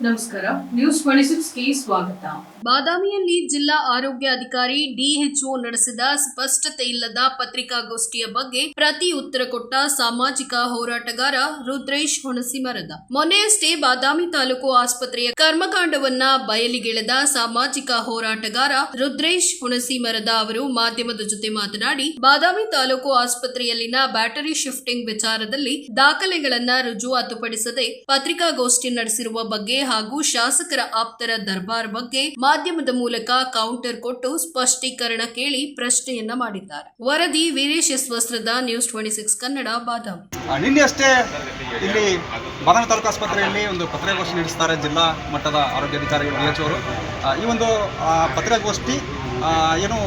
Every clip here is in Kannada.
ನಮಸ್ಕಾರ. ನ್ಯೂಸ್ ಟ್ವೆಂಟಿ ಸ್ವಾಗತ. ಬಾದಾಮಿಯಲ್ಲಿ ಜಿಲ್ಲಾ ಆರೋಗ್ಯ ಅಧಿಕಾರಿ ಡಿಎಚ್ಒ ನಡೆಸಿದ ಸ್ಪಷ್ಟತೆ ಇಲ್ಲದ ಪತ್ರಿಕಾಗೋಷ್ಠಿಯ ಬಗ್ಗೆ ಪ್ರತಿ ಉತ್ತರ ಕೊಟ್ಟ ಸಾಮಾಜಿಕ ಹೋರಾಟಗಾರ ರುದ್ರೇಶ್ ಹುಣಸಿಮರದ ಮೊನ್ನೆಯಷ್ಟೇ ಬಾದಾಮಿ ತಾಲೂಕು ಆಸ್ಪತ್ರೆಯ ಕರ್ಮಕಾಂಡವನ್ನ ಬಯಲಿಗೆಳೆದ ಸಾಮಾಜಿಕ ಹೋರಾಟಗಾರ ರುದ್ರೇಶ್ ಹುಣಸಿಮರದ ಅವರು ಮಾಧ್ಯಮದ ಜೊತೆ ಮಾತನಾಡಿ, ಬಾದಾಮಿ ತಾಲೂಕು ಆಸ್ಪತ್ರೆಯಲ್ಲಿನ ಬ್ಯಾಟರಿ ಶಿಫ್ಟಿಂಗ್ ವಿಚಾರದಲ್ಲಿ ದಾಖಲೆಗಳನ್ನ ರುಜುವಾತುಪಡಿಸದೆ ಪತ್ರಿಕಾಗೋಷ್ಠಿ ನಡೆಸಿರುವ ಬಗ್ಗೆ ಹಾಗೂ ಶಾಸಕರ ಆಪ್ತರ ದರ್ಬಾರ್ ಬಗ್ಗೆ ಮಾಧ್ಯಮದ ಮೂಲಕ ಕೌಂಟರ್ ಕೊಟ್ಟು ಸ್ಪಷ್ಟೀಕರಣ ಕೇಳಿ ಪ್ರಶ್ನೆಯನ್ನ ಮಾಡಿದ್ದಾರೆ. ವರದಿ Veeresh S Vastrad news twenty six Kannada Badami. ಅಷ್ಟೇ ಇಲ್ಲಿ ಬಾದಾಮಿ ತಾಲೂಕು ಆಸ್ಪತ್ರೆಯಲ್ಲಿ ಒಂದು ಪತ್ರಿಕಾಗೋಷ್ಠಿ ನಡೆಸ್ತಾರೆ ಜಿಲ್ಲಾ ಮಟ್ಟದ ಆರೋಗ್ಯ ಎಚ್ ಅವರು. ಈ ಒಂದು ಪತ್ರಿಕಾಗೋಷ್ಠಿ ಏನು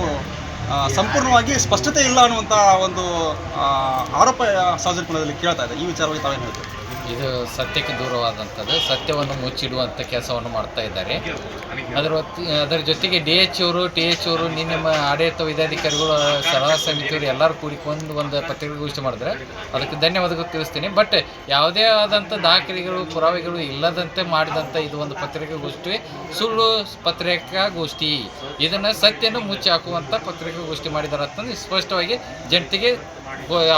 ಸಂಪೂರ್ಣವಾಗಿ ಸ್ಪಷ್ಟತೆ ಇಲ್ಲ ಅನ್ನುವಂಥ ಒಂದು ಆರೋಪ ಸಾರ್ವಜನಿಕರಲ್ಲಿ ಕೇಳ್ತಾ ಇದೆ. ಈ ವಿಚಾರವಾಗಿ ತಾವೇನು ಹೇಳ್ತೀವಿ ಇದು ಸತ್ಯಕ್ಕೆ ದೂರವಾದಂಥದ್ದು. ಸತ್ಯವನ್ನು ಮುಚ್ಚಿಡುವಂಥ ಕೆಲಸವನ್ನು ಮಾಡ್ತಾ ಇದ್ದಾರೆ. ಅದರ ಅದರ ಜೊತೆಗೆ ಡಿ ಎಚ್ ಅವರು, ಟಿ ಎಚ್ ಅವರು, ನಿನ್ನೆ ಆಡಳಿತ ವೈದ್ಯಾಧಿಕಾರಿಗಳು, ಸಲಹಾ ಸಮಿತಿಯವರು ಎಲ್ಲರೂ ಕೂಡಿಕೊಂಡು ಒಂದು ಪತ್ರಿಕಾಗೋಷ್ಠಿ ಮಾಡಿದ್ರೆ ಅದಕ್ಕೆ ಧನ್ಯವಾದಗಳು ತಿಳಿಸ್ತೀನಿ. ಬಟ್ ಯಾವುದೇ ಆದಂಥ ದಾಖಲೆಗಳು, ಪುರಾವೆಗಳು ಇಲ್ಲದಂತೆ ಮಾಡಿದಂಥ ಇದು ಒಂದು ಪತ್ರಿಕಾಗೋಷ್ಠಿ ಸುಳ್ಳು ಪತ್ರಿಕಾಗೋಷ್ಠಿ ಇದನ್ನು ಸತ್ಯನ ಮುಚ್ಚಿ ಹಾಕುವಂಥ ಪತ್ರಿಕಾಗೋಷ್ಠಿ ಮಾಡಿದ್ದಾರೆ ಅಂತಂದು ಸ್ಪಷ್ಟವಾಗಿ ಜನತೆಗೆ,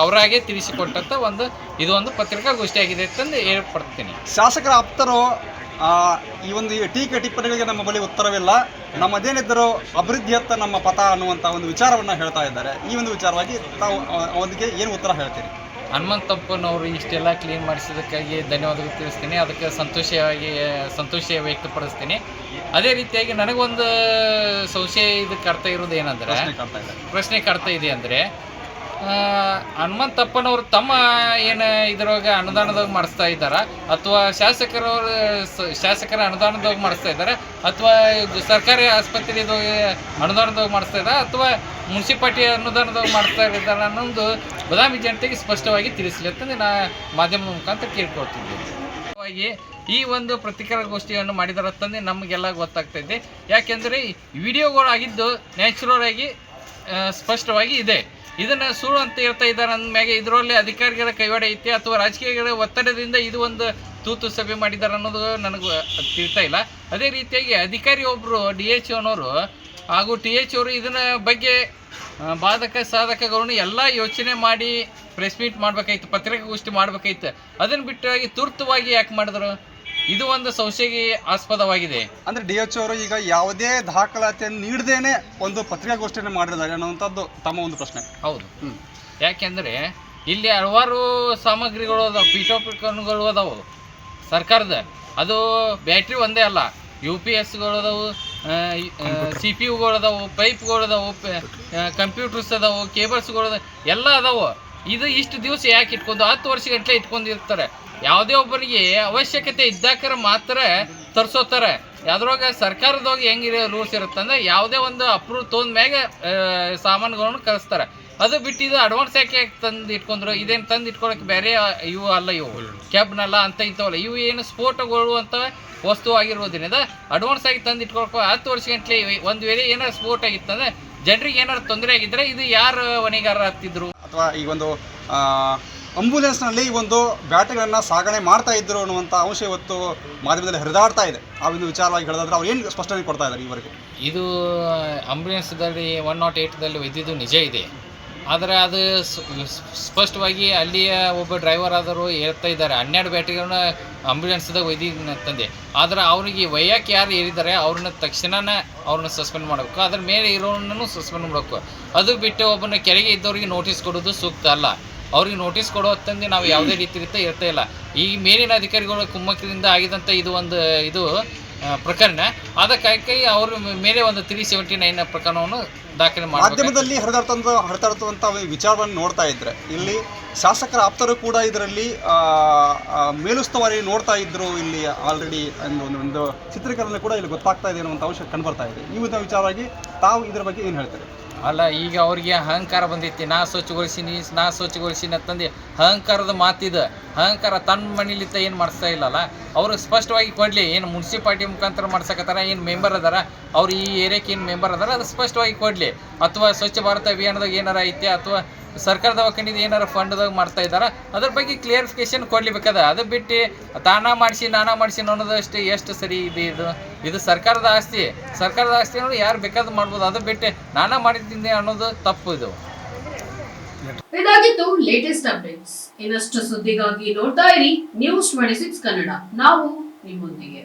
ಅವರಾಗೆ ತಿಳಿಸಿಕೊಟ್ಟಂಥ ಒಂದು, ಇದು ಒಂದು ಪತ್ರಿಕಾಗೋಷ್ಠಿ ಆಗಿದೆ. ಅಂತಂದು ಹೇಳ್ಪಡ್ತೀನಿ ಶಾಸಕರ ಆಪ್ತರು ಆ, ಈ ಒಂದು ಟೀಕೆ ಟಿಪ್ಪಣಿಗಳಿಗೆ ನಮ್ಮ ಬಳಿ ಉತ್ತರವಿಲ್ಲ. ನಮ್ಮದೇನಿದ್ದರೂ ಅಭಿವೃದ್ಧಿಯತ್ತ ನಮ್ಮ ಪಥ ಅನ್ನುವಂಥ ಒಂದು ವಿಚಾರವನ್ನು ಹೇಳ್ತಾ ಇದ್ದಾರೆ. ಈ ಒಂದು ವಿಚಾರವಾಗಿ ತಾವು ಅವನಿಗೆ ಏನು ಉತ್ತರ ಹೇಳ್ತೀರಿ? ಹನುಮಂತಪ್ಪನವರು ಇಷ್ಟೆಲ್ಲ ಕ್ಲೀನ್ ಮಾಡಿಸಿದ್ದಕ್ಕಾಗಿ ಧನ್ಯವಾದಗಳು ತಿಳಿಸ್ತೀನಿ. ಅದಕ್ಕೆ ಸಂತೋಷವಾಗಿ ಸಂತೋಷ ವ್ಯಕ್ತಪಡಿಸ್ತೀನಿ. ಅದೇ ರೀತಿಯಾಗಿ ನನಗೊಂದು ಸಂಶಯ ಇದಕ್ಕೆ ಅರ್ಥ ಇರೋದು ಏನಂದ್ರೆ ಪ್ರಶ್ನೆ ಕಾಡ್ತಾ ಇದೆ ಅಂದರೆ ಹನುಮಂತಪ್ಪನವರು ತಮ್ಮ ಏನು ಇದ್ರೊಳಗ ಅನುದಾನದಾಗ ಮಾಡಿಸ್ತಾ ಇದ್ದಾರ? ಅಥವಾ ಶಾಸಕರವರು ಶಾಸಕರ ಅನುದಾನದಾಗ ಮಾಡಿಸ್ತಾ ಇದ್ದಾರೆ? ಅಥವಾ ಸರ್ಕಾರಿ ಆಸ್ಪತ್ರೆದಾಗ ಅನುದಾನದಾಗ ಮಾಡಿಸ್ತಾ ಇದ್ದಾರೆ? ಅಥವಾ ಮುನ್ಸಿಪಾಲ್ಟಿ ಅನುದಾನದಾಗ ಮಾಡಿಸ್ತಾ ಇದ್ದಾರೆ ಅನ್ನೋದು ಬದಾಮಿ ಜನತೆಗೆ ಸ್ಪಷ್ಟವಾಗಿ ತಿಳಿಸಲಿ ಅಂತಂದು ನಾ ಮಾಧ್ಯಮದ ಮುಖಾಂತರ ಕೇಳ್ಕೊಳ್ತಿದ್ದೀನಿ ಈ ಒಂದು ಪತ್ರಿಕಾಗೋಷ್ಠಿಯನ್ನು ಮಾಡಿದಾರೆ ಅಂತಂದು ನಮಗೆಲ್ಲ ಗೊತ್ತಾಗ್ತಾ ಇದೆ. ಯಾಕೆಂದರೆ ವಿಡಿಯೋಗಳಾಗಿದ್ದು ನ್ಯಾಚುರಲ್ ಆಗಿ ಸ್ಪಷ್ಟವಾಗಿ ಇದೆ. ಇದನ್ನು ಸುಳ್ಳು ಅಂತ ಹೇಳ್ತಾ ಇದ್ದಾರೆ ಅಂದಮ್ಯಾಗೆ ಇದರಲ್ಲಿ ಅಧಿಕಾರಿಗಳ ಕೈವಾಡ ಐತಿ ಅಥವಾ ರಾಜಕೀಯಗಳ ಒತ್ತಡದಿಂದ ಇದು ಒಂದು ತೂತು ಸಭೆ ಮಾಡಿದ್ದಾರೆ ಅನ್ನೋದು ನನಗೆ ತಿಳ್ತಾ ಇಲ್ಲ. ಅದೇ ರೀತಿಯಾಗಿ ಅಧಿಕಾರಿ ಒಬ್ಬರು ಡಿ ಎಚ್ ಅನ್ನೋರು ಹಾಗೂ ಟಿ ಎಚ್ ಅವರು ಇದನ್ನ ಬಗ್ಗೆ ಬಾಧಕ, ಸಾಧಕಗಳನ್ನು ಎಲ್ಲ ಯೋಚನೆ ಮಾಡಿ ಪ್ರೆಸ್ ಮೀಟ್ ಮಾಡ್ಬೇಕಾಯ್ತು, ಪತ್ರಿಕಾಗೋಷ್ಠಿ ಮಾಡ್ಬೇಕಾಯ್ತು. ಅದನ್ನು ಬಿಟ್ಟಾಗಿ ತುರ್ತುವಾಗಿ ಯಾಕೆ ಮಾಡಿದ್ರು? ಇದು ಒಂದು ಸಂಶಯಕ್ಕೆ ಆಸ್ಪದವಾಗಿದೆ ಅಂದ್ರೆ ಡಿ ಎಚ್ ಅವರು ಈಗ ಯಾವುದೇ ದಾಖಲಾತಿಯನ್ನು ನೀಡದೇನೆ ಒಂದು ಪತ್ರಿಕಾಗೋಷ್ಠಿಯನ್ನು ಮಾಡಿದ್ದಾರೆ ಅನ್ನುವಂಥದ್ದು ತಮ್ಮ ಒಂದು ಪ್ರಶ್ನೆ. ಹೌದು. ಯಾಕೆಂದ್ರೆ ಯಾಕೆಂದರೆ ಇಲ್ಲಿ ಹಲವಾರು ಸಾಮಗ್ರಿಗಳು ಅದಾವೆ ಪೀಠೋಪಕರಣಗಳು ಅದಾವು ಸರ್ಕಾರದ. ಅದು ಬ್ಯಾಟ್ರಿ ಒಂದೇ ಅಲ್ಲ ಯು ಪಿ ಎಸ್ಗಳು ಅದಾವು ಸಿ ಪಿ ಯುಗಳು ಅದಾವು ಪೈಪ್ಗಳು ಅದಾವು ಕಂಪ್ಯೂಟರ್ಸ್ ಅದಾವು ಕೇಬಲ್ಸ್ಗಳು ಅದಾವು ಎಲ್ಲ ಅದಾವು. ಇದು ಇಷ್ಟು ದಿವಸ ಯಾಕೆ ಇಟ್ಕೊಂಡು ಹತ್ತು ವರ್ಷಗಟ್ಟಲೆ ಗಂಟಲೆ ಇಟ್ಕೊಂಡಿರ್ತಾರೆ. ಯಾವುದೇ ಒಬ್ಬರಿಗೆ ಅವಶ್ಯಕತೆ ಇದ್ದಾಕರ ಮಾತ್ರ ತರ್ಸೋತಾರೆ. ಯಾವ್ದ್ರೊಳಗೆ ಸರ್ಕಾರದೊಳಗೆ ಹೆಂಗಿರೋ ರೂಲ್ಸ್ ಇರುತ್ತೆ ಅಂದ್ರೆ ಯಾವುದೇ ಒಂದು ಅಪ್ರೂವ್ ತೊಗೊಂಡ ಮ್ಯಾಗ ಸಾಮಾನುಗಳನ್ನು ಕಳಿಸ್ತಾರೆ. ಅದು ಬಿಟ್ಟು ಅಡ್ವಾನ್ಸ್ ಯಾಕೆ ತಂದು ಇಟ್ಕೊಂಡ್ರು? ಇದೇನು ತಂದು ಇಟ್ಕೊಳಕ್ಕೆ ಬೇರೆ ಇವು ಅಲ್ಲ ಇವು. ಕ್ಯಾಬ್ನಲ್ಲ ಅಂತ ಇಂಥವಲ್ಲ ಇವು ಏನು ಸ್ಫೋಟಗಳು ಅಂತ ವಸ್ತು ಆಗಿರೋದ್ರಿಂದ ಅಡ್ವಾನ್ಸ್ ಆಗಿ ತಂದು ಇಟ್ಕೊಳಕ್ಕೆ ಹತ್ತು ವರ್ಷ ಗಂಟ್ಲೆ ಒಂದು ವೇಳೆ ಏನಾರು ಸ್ಫೋಟ ಆಗಿತ್ತಂದ್ರೆ ಜನರಿಗೆ ಏನಾರು ತೊಂದರೆ ಆಗಿದ್ರೆ ಇದು ಯಾರು ಹೊಣೆಗಾರ ಹತ್ತಿದ್ರು ಅಥವಾ ಈ ಒಂದು ಅಂಬುಲೆನ್ಸ್ನಲ್ಲಿ ಒಂದು ಬ್ಯಾಟರಿಗಳನ್ನು ಸಾಗಣೆ ಮಾಡ್ತಾ ಇದ್ರು ಅನ್ನುವಂಥ ಅಂಶ ಇವತ್ತು ಮಾಧ್ಯಮದಲ್ಲಿ ಹರಿದಾಡ್ತಾ ಇದೆ. ಆ ಒಂದು ವಿಚಾರವಾಗಿ ಹೇಳಿದ್ರೆ ಅವ್ರು ಏನು ಸ್ಪಷ್ಟನೆ ಕೊಡ್ತಾ ಇದ್ದಾರೆ ಈವರೆಗೆ? ಇದು ಆಂಬುಲೆನ್ಸ್ದಲ್ಲಿ ಒನ್ ನಾಟ್ ಏಯ್ಟ್ದಲ್ಲಿ ಒಯ್ದಿದ್ದು ನಿಜ ಇದೆ. ಆದರೆ ಅದು ಸ್ಪಷ್ಟವಾಗಿ ಅಲ್ಲಿಯ ಒಬ್ಬ ಡ್ರೈವರ್ ಆದರೂ ಹೇಳ್ತಾ ಇದ್ದಾರೆ. ಹನ್ನೆರಡು ಬ್ಯಾಟ್ರಿಗಳನ್ನ ಆಂಬ್ಯುಲೆನ್ಸ್ದಾಗ ಅಂತಂದೆ ಆದರೆ ಅವ್ರಿಗೆ ಒಯ್ಯಕ್ಕೆ ಯಾರು ಏರಿದ್ದಾರೆ, ಅವ್ರನ್ನ ತಕ್ಷಣನೇ ಅವ್ರನ್ನ ಸಸ್ಪೆಂಡ್ ಮಾಡಬೇಕು. ಅದ್ರ ಮೇಲೆ ಇರೋನನ್ನು ಸಸ್ಪೆಂಡ್ ಮಾಡಬೇಕು. ಅದು ಬಿಟ್ಟು ಒಬ್ಬನ ಕೆಳಗೆ ಇದ್ದವ್ರಿಗೆ ನೋಟಿಸ್ ಕೊಡೋದು ಸೂಕ್ತ ಅಲ್ಲ. ಅವ್ರಿಗೆ ನೋಟಿಸ್ ಕೊಡೋ ಹೊತ್ತಂದು ನಾವು ಯಾವುದೇ ರೀತಿ ರೀತಿ ಇರ್ತಾ ಇಲ್ಲ. ಈ ಮೇಲಿನ ಅಧಿಕಾರಿಗಳ ಕುಮ್ಮಕ್ಕಿನಿಂದ ಆಗಿದಂಥ ಇದು ಒಂದು, ಇದು ಪ್ರಕರಣ. ಅದಕ್ಕಾಗಿ ಅವರು ಮೇಲೆ ಒಂದು ತ್ರೀ ಸೆವೆಂಟಿ ನೈನ್ ಪ್ರಕರಣವನ್ನು ದಾಖಲೆ ಮಾಧ್ಯಮದಲ್ಲಿ ಹರಿದಾಡ್ತಂತ ಹರಿದಾಡ್ತಂಥ ವಿಚಾರವನ್ನು ನೋಡ್ತಾ ಇದ್ರೆ, ಇಲ್ಲಿ ಶಾಸಕರ ಆಪ್ತರು ಕೂಡ ಇದರಲ್ಲಿ ಮೇಲುಸ್ತುವಾರಿ ನೋಡ್ತಾ ಇದ್ರು ಇಲ್ಲಿ ಆಲ್ರೆಡಿ ಒಂದು ಚಿತ್ರೀಕರಣ ಕೂಡ ಇಲ್ಲಿ ಗೊತ್ತಾಗ್ತಾ ಇದೆ ಅನ್ನುವಂಥ ಅಂಶ ಕಂಡುಬರ್ತಾ ಇದೆ. ಈ ವಿಚಾರವಾಗಿ ತಾವು ಇದರ ಬಗ್ಗೆ ಏನು ಹೇಳ್ತಾರೆ? ಅಲ್ಲ, ಈಗ ಅವ್ರಿಗೆ ಅಹಂಕಾರ ಬಂದೈತಿ. ನಾ ಸ್ವಚ್ಛಗೊಳಿಸಿನಿ ನಾ ಸ್ವಚ್ಛಗೊಳಿಸಿನಿ ಅಂತಂದು ಅಹಂಕಾರದ ಮಾತಿದೆ, ಅಹಂಕಾರ ತನ್ನ ಮನೇಲಿತ್ತ ಏನು ಮಾಡಿಸ್ತಾ ಇಲ್ಲಲ್ಲ? ಅವರು ಸ್ಪಷ್ಟವಾಗಿ ಕೊಡಲಿ, ಏನು ಮುನ್ಸಿಪಾಲ್ಟಿ ಮುಖಾಂತರ ಮಾಡ್ಸಕತ್ತಾರ, ಏನು ಮೆಂಬರ್ ಅದಾರ, ಅವ್ರು ಈ ಏರಿಯಾಕ್ಕೆ ಏನು ಮೆಂಬರ್ ಅದಾರ, ಅದು ಸ್ಪಷ್ಟವಾಗಿ ಕೊಡಲಿ. ಅಥವಾ ಸ್ವಚ್ಛ ಭಾರತ ಅಭಿಯಾನದಾಗ ಏನಾರ ಐತೆ, ಅಥವಾ ಸರ್ಕಾರ ದವಾಖಾನೆ ಏನಾರ ಫಂಡ್ದಾಗ ಮಾಡ್ತಾ ಇದ್ದಾರ, ಅದ್ರ ಬಗ್ಗೆ ಕ್ಲಿಯರಿಫಿಕೇಶನ್ ಕೊಡ್ಲಿಬೇಕದ ಅದು ಬಿಟ್ಟು ತಾನ ಮಾಡಿಸಿ, ನಾನಾ ಮಾಡಿಸಿ ಅನ್ನೋದಷ್ಟು ಎಷ್ಟು ಸರಿ ಇದೆ ಇದು? ಇದು ಸರ್ಕಾರದ ಆಸ್ತಿ. ಸರ್ಕಾರದ ಆಸ್ತಿ ಅನ್ನೋದು ಯಾರು ಬೇಕಾದ್ರೂ ಮಾಡ್ಬೋದು. ಅದು ಬಿಟ್ಟು ನಾನಾ ಮಾಡಿದ್ದೀನಿ ಅನ್ನೋದು ತಪ್ಪು ಇದು. ಇದಾಗಿತ್ತು ಲೇಟೆಸ್ಟ್ ಅಪ್ಡೇಟ್ಸ್ ಇನ್ನಷ್ಟು ಸುದ್ದಿಗಾಗಿ ನೋಡ್ತಾ ಇರಿ ನ್ಯೂಸ್ ಟ್ವೆಂಟಿ ಸಿಕ್ಸ್ ಕನ್ನಡ. ನಾವು ನಿಮ್ಮೊಂದಿಗೆ.